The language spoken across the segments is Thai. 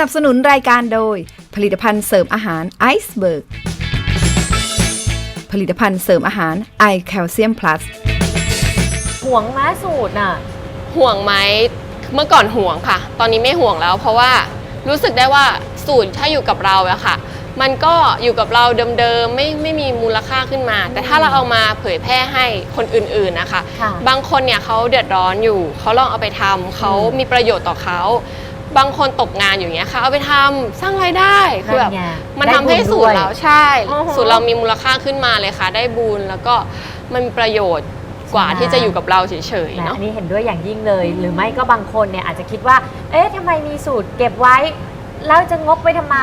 นับสนุนรายการโดย ผลิตภัณฑ์เสริมอาหารไอซ์เบิร์ก ผลิตภัณฑ์เสริมอาหารไอแคลเซียมพลัส ห่วงม้าสูตรน่ะ ห่วงไหมเมื่อก่อนห่วงค่ะ ตอนนี้ไม่ห่วงแล้ว เพราะว่ารู้สึกได้ว่าสูตรถ้าอยู่กับเราอะค่ะ มันก็อยู่กับเราเดิมๆไม่ไม่มีมูลค่าขึ้นมา แต่ถ้าเราเอามาเผยแพร่ให้คนอื่นๆนะคะ ค่ะ บางคนเนี่ยเขาเดือดร้อนอยู่เขาลองเอาไปทำเขาอืมมีประโยชน์ต่อเขา บางคนตกงานอยู่เงี้ยค่ะเอาไปทำสร้างรายได้คือแบบนั่นไงมันได้ทำให้บุญสูตด้รวยเราใช่ อือฮึสูตรเรามีมูลค่าขึ้นมาเลยค่ะ ได้บุญแล้วก็มันมีประโยชน์กว่าใช่ ที่จะอยู่กับเราเฉยๆนะเนาะ อันนี้เห็นด้วยอย่างยิ่งเลย หรือไม่ก็บางคนเนี่ยอาจจะคิดว่า เอ๊ะทำไมมีสูตรเก็บไว้ แล้วจะงกไปทำไม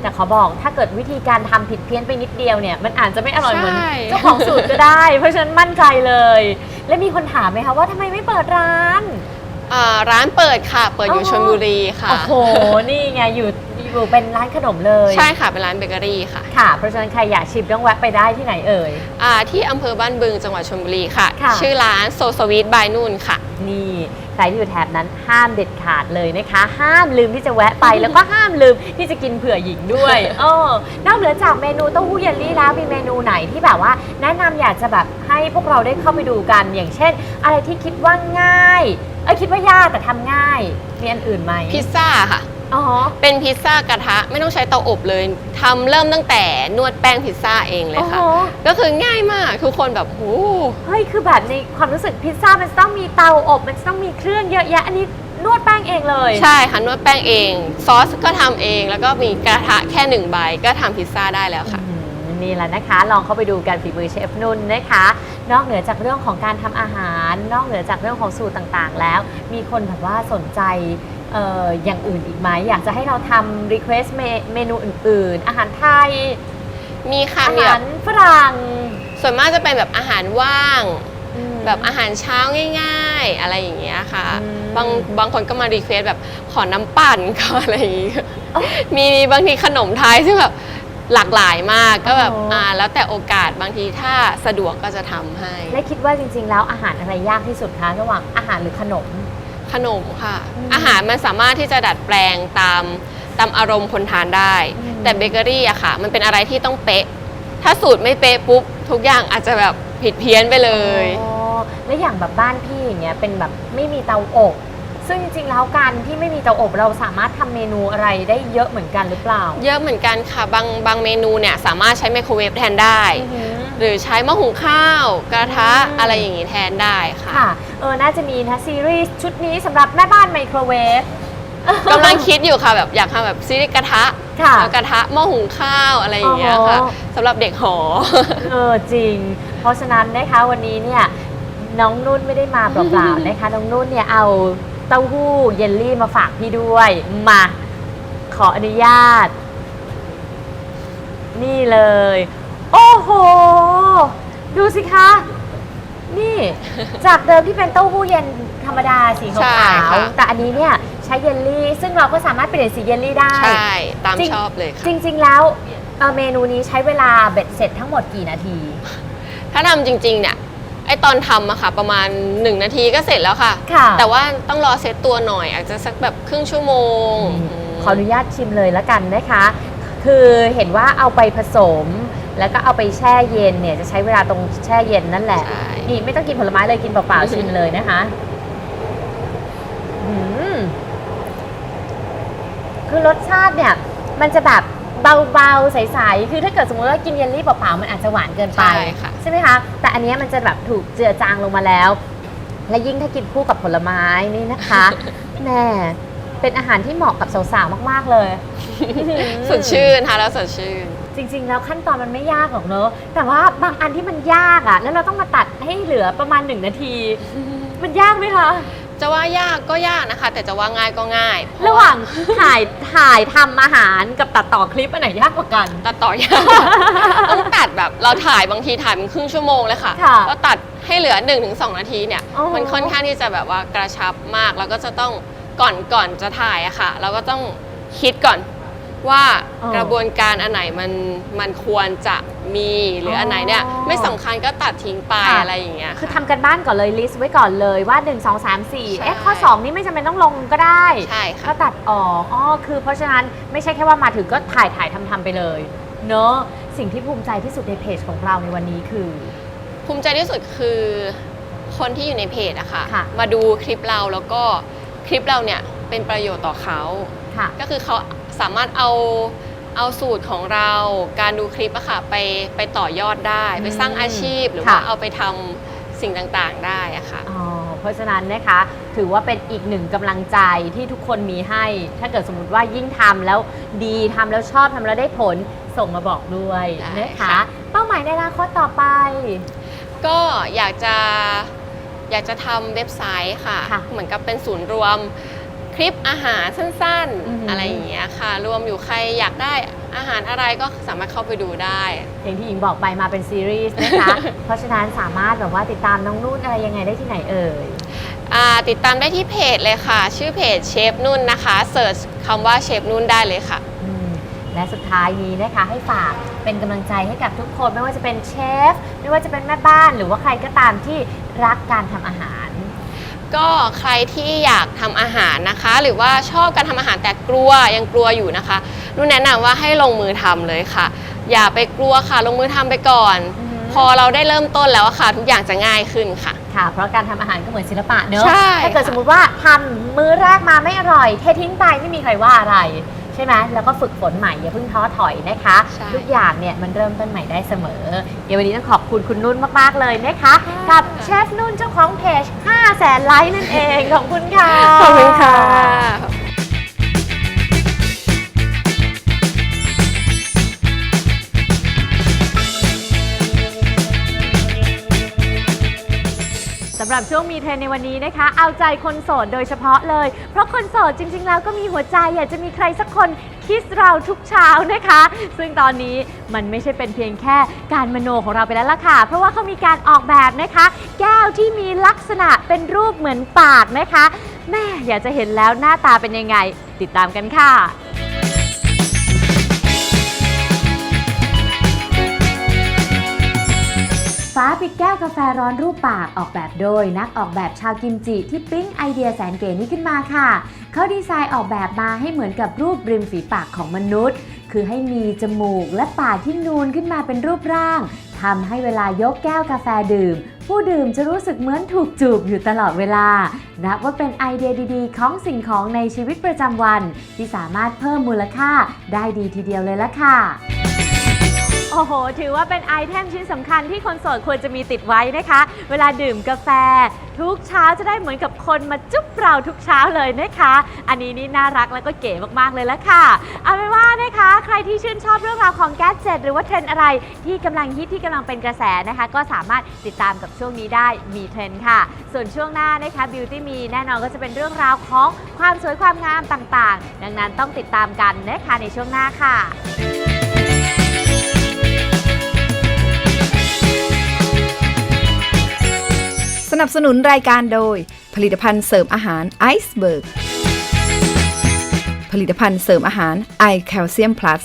แต่ขอบอกถ้าเกิดวิธีการทำผิดเพี้ยนไปนิดเดียวเนี่ย มันอาจจะไม่อร่อยเหมือนใช่ เจ้าของสูตรก็ได้ เพราะฉะนั้นมั่นใจเลย และมีคนถามไหมคะว่าทำไมไม่เปิดร้าน อ่าร้านเปิดค่ะ เปิดอยู่อ๋อ ชลบุรีค่ะ โอ้โห นี่ไงอยู่อยู่เป็นร้านขนมเลยใช่ค่ะ เป็นร้านเบเกอรี่ค่ะค่ะ เพราะฉะนั้นใครอยากชิมต้องแวะไปได้ที่ไหนเอ่ย อ่าที่อำเภอบ้านบึงจังหวัดชลบุรีค่ะ ค่ะ ชื่อร้านโซสวีทบายนุ่นค่ะ นี่ใครที่อยู่แถบนั้นห้ามเด็ดขาดเลยนะคะ ห้ามลืมที่จะแวะไป แล้วก็ห้ามลืมที่จะกินเผื่อหญิงด้วยเออนอกเหนือจากเมนูเต้าหู้เยลลี่แล้วมีเมนูไหนที่แบบว่า แนะนำอยากจะแบบให้พวกเราได้เข้าไปดูกัน อย่างเช่น อะไรที่คิดว่าง่าย เอ้ยคิดว่ายากแต่ทำง่ายมีอันอื่นไหมพิซซ่าค่ะ อ๋อ เป็นพิซซ่ากระทะไม่ต้องใช้เตาอบเลยทำเริ่มตั้งแต่นวดแป้งพิซซ่าเองเลยค่ะ โอ้โห ก็คือง่ายมากทุกคนแบบโหเฮ้ยคือแบบในความรู้สึกพิซซ่ามันจะต้องมีเตาอบมันจะต้องมีเครื่องเยอะแยะอันนี้นวดแป้งเองเลยใช่ค่ะนวดแป้งเอง ซอสก็ทำเองแล้วก็มีกระทะแค่หนึ่งใบก็ทำพิซซ่าได้แล้วค่ะ อืม นี่แหละนะคะ ลองเข้าไปดูกันฝีมือเชฟนุ่นนะคะ นอกเหนือจากเรื่องของการทำอาหาร นอกเหนือจากเรื่องของสูตรต่างๆ แล้ว มีคนแบบว่าสนใจเอ่ออย่างอื่นอีกไหมอยากจะให้เราทำรีเควสเมนูอื่น ๆ อาหารไทย มีค่ะอามีหาแบรบฝรั่ง ส่วนมากจะเป็นแบบอาหารว่างอืมแบบอาหารเช้าง่าย ๆ อะไรอย่างเงี้ยค่ะอืมบางบางคนก็มารีเควสแบบขอน้ำปั่นขออะไรอย่างงี้มีมีบางทีขนมไทยซึ่งแบบ หลากหลายมากก็แบบอ๋ออ่อ่าแล้วแต่โอกาสบางทีถ้าสะดวกก็จะทำให้ และคิดว่าจริง ๆ แล้วอาหารอะไรยากที่สุดคะระหว่างอาหารหรือขนม ขนมค่ะ อืมอาหารมันสามารถที่จะดัดแปลงตามตามอารมณ์คนทานได้ อืม แต่เบเกอรี่อะค่ะ มันเป็นอะไรที่ต้องเป๊ะ ถ้าสูตรไม่เป๊ะปุ๊บ ทุกอย่างอาจจะแบบผิดเพี้ยนไปเลย อ๋อและอย่างแบบบ้านพี่อย่างเงี้ยเป็นแบบไม่มีเตาอบ ซึ่งจริงๆแล้วการที่ไม่มีเตาอบเราสามารถทำเมนูอะไรได้เยอะเหมือนกันหรือเปล่า เยอะเหมือนกันค่ะบางบางเมนูเนี่ยสามารถใช้ไมโครเวฟแทนได้ อือหือ หรือใช้หม้อหุงข้าว กระทะอืมอะไรอย่างนี้แทนได้ค่ะค่ะ เออ น่าจะมีนะซีรีส์ชุดนี้สำหรับแม่บ้านไมโครเวฟ กำลังคิดอยู่ค่ะแบบอยากทำแบบซีรีส์กระทะค่ะแล้วกระทะหม้อหุงข้าวอะไรอย่างเงี้ยค่ะอ๋อ สำหรับเด็กหอ เออจริง เพราะฉะนั้นนะคะวันนี้เนี่ยน้องนุ่นไม่ได้มาเปล่าๆนะคะ น้องนุ่นเนี่ยเอา เต้าหู้เยลลี่มาฝากพี่ด้วย มา ขออนุญาต นี่เลย โอ้โห ดูสิคะ นี่ จากเดิมที่เป็นเต้าหู้เย็นธรรมดาสีขาใช่วค่ะ ๆแต่อันนี้เนี่ยใช้เยลลี่ ซึ่งเราก็สามารถเปลี่ยนสีเยลลี่ได้ ใช่ ตามจริง ชอบเลยค่ะจริง ๆ แล้วเอ่อเมนูนี้ใช้เวลาเบ็ดเสร็จทั้งหมดกี่นาที ถ้าทำจริง ๆ เนี่ยไอตอนทำอะค่ะ ประมาณ 1 นาทีก็เสร็จแล้วค่ะ ค่ะ แต่ว่าต้องรอเซตตัวหน่อย อาจจะสักแบบครึ่งชั่วโมงนี่มขออนุญาตชิมเลยแล้วกันนะคะ คือเห็นว่าเอาไปผสม แล้วก็เอาไปแช่เย็นเนี่ยจะใช้เวลาตรงแช่เย็นนั่นแหละ ใช่ นี่ไม่ต้องกินผลไม้เลยกินเปล่าๆชิมเลยนะคะอืมคือรสชาติเนี่ย มันจะแบบ เบาๆ ใสๆ คือถ้าเกิดสมมติว่ากินเยลลี่เปล่าๆ มันอาจจะหวานเกินไป ใช่ค่ะ ใช่ไหมคะ แต่อันเนี้ยมันจะแบบถูกเจือจางลงมาแล้ว และยิ่งถ้ากินคู่กับผลไม้นี่นะคะแน่เป็นอาหารที่เหมาะกับสาวๆ มากๆ เลย สดชื่นทานแล้วสดชื่น จริงๆ แล้วขั้นตอนมันไม่ยากหรอกเนอะแต่ว่าบางอันที่มันยากอะแล้วเราต้องมาตัดให้เหลือประมาณหนึ่งนาที มันยากไหมคะ จะว่ายากก็ยากนะคะ แต่จะว่าง่ายก็ง่ายเพระหว่างถ่ายถ่ายทำอาหารกับตัดต่อคลิปอันไหนยากกว่ากัน ตัดต่อยาก ต้องตัดแบบเราถ่ายบางทีถ่ายเป็นครึ่งชั่วโมงเลยค่ะค่ะแล้วตัดให้เหลือ 1-2 นาทีเนี่ยอ๋อ มันค่อนข้างที่จะแบบว่ากระชับมากแล้วก็จะต้องก่อนก่อนจะถ่ายอะค่ะ เราก็ต้องคิดก่อน ว่าอ๋อกระบวนการอันไหนมันมันควรจะมีหรืออันไหนเนี่ยอ๋อไม่สำคัญก็ตัดทิ้งไปค่ะ อะไรอย่างเงี้ยคือค่ะทำกันบ้านก่อนเลยลิสต์ไว้ก่อนเลยว่า 1 2 3 4ใช่เอ๊ะข้อ 2 นี้ไม่จำเป็นต้องลงก็ได้ ใช่ค่ะ ก็ตัดออกอ๋อคือเพราะฉะนั้นไม่ใช่แค่ว่ามาถึงก็ถ่ายถ่ายทำทำไปเลย เนอะสิ่งที่ภูมิใจที่สุดในเพจของเราในวันนี้คือ ภูมิใจที่สุดคือคนที่อยู่ในเพจอะค่ะ ค่ะ มาดูคลิปเราแล้วก็คลิปเราเนี่ยเป็นประโยชน์ต่อเขา ค่ะ ก็คือเขา สามารถเอาเอาสูตรของเรา การดูคลิปอะค่ะไปไปต่อยอดได้ ไปสร้างอาชีพหรือค่ะว่าเอาไปทำสิ่งต่างๆได้อะค่ะ อ๋อเพราะฉะนั้นนะคะถือว่าเป็นอีกหนึ่งกำลังใจที่ทุกคนมีให้ ถ้าเกิดสมมติว่ายิ่งทำแล้วดีทำแล้วชอบทำแล้วได้ผลส่งมาบอกด้วยได้นะคะค่ะเป้าหมายในอนาคตต่อไป ก็อยากจะอยากจะทำเว็บไซต์ค่ะ ค่ะ เหมือนกับเป็นศูนย์รวม คลิปอาหารสั้นอือหืออๆอะไรอย่างเงี้ยค่ะ รวมอยู่ใครอยากได้อาหารอะไรก็สามารถเข้าไปดูได้ อย่างที่หญิงบอกไปมาเป็นซีรีส์นะคะ เพราะฉะนั้นสามารถแบบว่าติดตามน้องนุ่นอะไรยังไงได้ที่ไหนเอ่ยอ่าติดตามได้ที่เพจเลยค่ะ ชื่อเพจเชฟนุ่นนะคะเสิร์ชคำว่าเชฟนุ่นได้เลยค่ะอืมและสุดท้ายนี้นะคะให้ฝากเป็นกำลังใจให้กับทุกคน ไม่ว่าจะเป็นเชฟ ไม่ว่าจะเป็นแม่บ้าน หรือว่าใครก็ตามที่รักการทำอาหาร ก็ใครที่อยากทำอาหารนะคะ หรือว่าชอบการทำอาหารแต่กลัวยังกลัวอยู่นะคะนุ่นแนะนำว่าให้ลงมือทำเลยค่ะ อย่าไปกลัวค่ะ ลงมือทำไปก่อนอือหือพอเราได้เริ่มต้นแล้วอะค่ะ ทุกอย่างจะง่ายขึ้นค่ะค่ะ เพราะการทำอาหารก็เหมือนศิลปะเนอะใช่ถ้าเกิดค่ะสมมติว่าทำมื้อแรกมาไม่อร่อย เททิ้งไปไม่มีใครว่าอะไร ใช่ไหมแล้วก็ฝึกฝนใหม่อย่าเพิ่งท้อถอยนะคะ ใช่ ทุกอย่างเนี่ยมันเริ่มต้นใหม่ได้เสมอ เดี๋ยววันนี้ต้องขอบคุณคุณนุ่นมากๆเลยนะคะ กับเชฟนุ่นเจ้าของเพจ5แสนไลค์นั่นเอง ขอบคุณค่ะ ขอบคุณค่ะ หรับช่วงมีเทรนในวันนี้นะคะ เอาใจคนโสดโดยเฉพาะเลย เพราะคนโสดจริง ๆ แล้วก็มีหัวใจอยากจะมีใครสักคนคิสเราทุกเช้านะคะ ซึ่งตอนนี้มันไม่ใช่เป็นเพียงแค่การมโนของเราไปแล้วล่ะค่ะ เพราะว่าเขามีการออกแบบนะคะ แก้วที่มีลักษณะเป็นรูปเหมือนปากนะคะแม่อยากจะเห็นแล้วหน้าตาเป็นยังไง ติดตามกันค่ะ ปิดแก้วกาแฟร้อนรูปปากออกแบบโดย นักออกแบบชาวกิมจิที่ปิ๊งไอเดียแสนเก๋นี้ขึ้นมาค่ะ เขาดีไซน์ออกแบบมาให้เหมือนกับรูปริมฝีปากของมนุษย์ คือให้มีจมูกและปากที่นูนขึ้นมาเป็นรูปร่างทำให้เวลายกแก้วกาแฟดื่ม ผู้ดื่มจะรู้สึกเหมือนถูกจูบอยู่ตลอดเวลา นับว่าเป็นไอเดียดีๆ ของสิ่งของในชีวิตประจำวัน ที่สามารถเพิ่มมูลค่าได้ดีทีเดียวเลยละค่ะ โอ้โห ถือว่าเป็นไอเทมชิ้นสำคัญที่คนโสดควรจะมีติดไว้นะคะ เวลาดื่มกาแฟ ทุกเช้าจะได้เหมือนกับคนมาจุ๊บเราทุกเช้าเลยนะคะ อันนี้นี่น่ารักแล้วก็เก๋มากๆเลยละค่ะ เอาเป็นว่านะคะ ใครที่ชื่นชอบเรื่องราวของแก๊สเจ็ตหรือว่าเทรนด์อะไรที่กำลังฮิตที่กำลังเป็นกระแสนะคะ ก็สามารถติดตามกับช่วงนี้ได้มีเทรนด์ค่ะ ส่วนช่วงหน้านะคะ Beauty มีแน่นอนก็จะเป็นเรื่องราวของความสวยความงามต่างๆ ดังนั้นต้องติดตามกันนะคะในช่วงหน้าค่ะ นับสนุนรายการโดย ผลิตภัณฑ์เสริมอาหารไอซ์เบิร์ก ผลิตภัณฑ์เสริมอาหารไอแคลเซียมพลัส